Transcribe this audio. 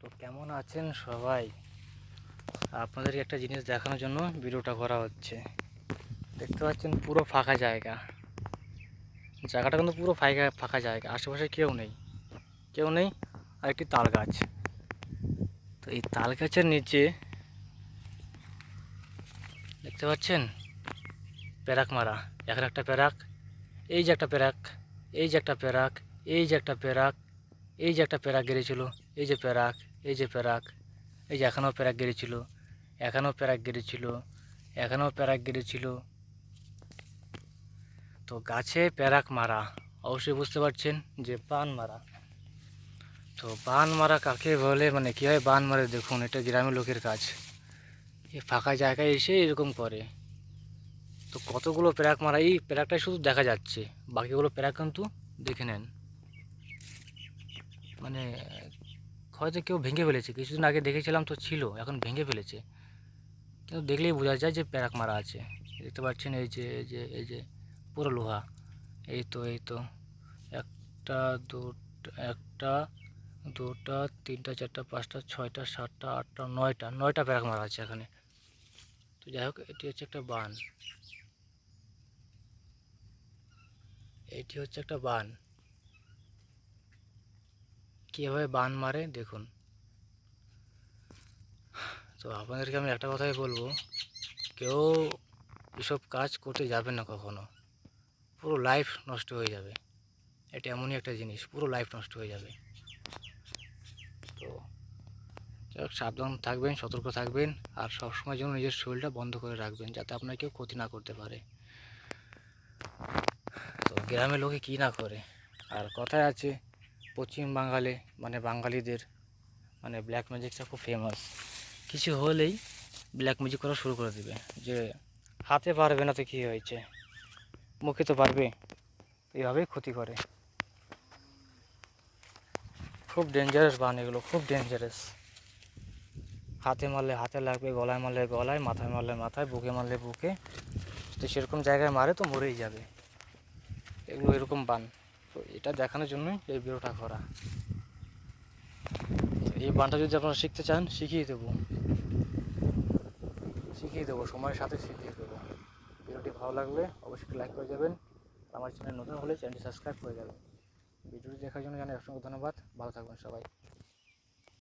তো কেমন আছেন সবাই? আপনাদেরকে একটা জিনিস দেখানোর জন্য ভিডিওটা করা হচ্ছে। দেখতে পাচ্ছেন পুরো ফাঁকা জায়গা। জায়গাটা কিন্তু পুরো ফাঁকা ফাঁকা জায়গা। আশেপাশে কেউ নেই। কেউ নেই, আর একটি তাল গাছ। তো এই তাল গাছের নিচে দেখতে পাচ্ছেন? প্যারাক মারা। এখানে একটা প্যারাক এই যে একটা প্যারাক এই যে একটা প্যারাক এই যে একটা প্যারাক এই যে একটা প্যারাক গেড়েছিল, এই যে প্যারাক এই যে প্যারাক, এই যে এখানেও প্যারাক গেড়েছিল, এখানেও প্যারাক গেড়েছিল, এখানেও প্যারাক গেড়েছিল। তো গাছে প্যারাক মারা, অবশ্যই বুঝতে পারছেন যে বান মারা। তো বান মারা কাকে বলে? মানে কীভাবে বান মারে দেখুন, এটা গ্রামের লোকের কাজ। এই ফাঁকা জায়গায় এসে এরকম করে। তো কতগুলো প্যারাক মারা, এই প্যারাকটাই শুধু দেখা যাচ্ছে, বাকিগুলো প্যারাক কিন্তু দেখে নেন। মানে হয়তো কেউ ভেঙে ফেলেছে। কিছুদিন আগে দেখেছিলাম তো ছিল, এখন ভেঙে ফেলেছে। কিন্তু দেখলেই বোঝা যায় যে প্যারাক মারা আছে। দেখতে পাচ্ছেন এই যে এই যে এই যে, পুরো লোহা। এই তো এই তো। একটা, দুটা একটা, দুটা, তিনটা, চারটা, পাঁচটা, ছয়টা, সাতটা, আটটা, নয়টা নয়টা প্যারাক মারা আছে এখানে। তো যাই হোক, এটি হচ্ছে একটা বান। এটি হচ্ছে একটা বান। কীভাবে বান মারে, দেখুন। তো আপনাদেরকে আমি একটা কথাই বলব, কেউ এসব কাজ করতে যাবেন না কখনো। পুরো লাইফ নষ্ট হয়ে যাবে। এটা এমনই একটা জিনিস, পুরো লাইফ নষ্ট হয়ে যাবে। তো সাবধান থাকবেন, সতর্ক থাকবেন, আর সবসময় যেন নিজের শরীরটা বন্ধ করে রাখবেন, যাতে আপনার কেউ ক্ষতি না করতে পারে। তো গ্রামের লোকে কী না করে? আর কথায় আছে পশ্চিম বাঙালে মানে বাঙালিদের মানে ব্ল্যাক ম্যাজিকটা খুব ফেমাস কিছু হলেই ব্ল্যাক ম্যাজিক করা শুরু করে দেবে, যে হাতে পারবে না তো কী হয়েছে? মুখে তো পারবে এইভাবেই ক্ষতি করে। খুব ডেঞ্জারাস বান এগুলো, খুব ডেঞ্জারাস হাতে মারলে হাতে লাগবে, গলায় মারলে গলায়, মাথায় মারলে মাথায়, বুকে মারলে বুকে। তো সেরকম জায়গায় মারে তো মরেই যাবে। এগুলো এরকম বান। তো এটা দেখানোর জন্যই এই ভিডিওটা করা। এই বানটা যদি আপনারা শিখতে চান, শিখিয়ে দেবো। শিখিয়ে দেবো, সময়ের সাথে শিখিয়ে দেবো। ভিডিওটি ভালো লাগলে অবশ্যই লাইক করে যাবেন। আমার চ্যানেল নতুন হলে চ্যানেলটি সাবস্ক্রাইব করে যাবেন। ভিডিওটি দেখার জন্য জানাই অসংখ্য ধন্যবাদ। ভালো থাকবেন সবাই।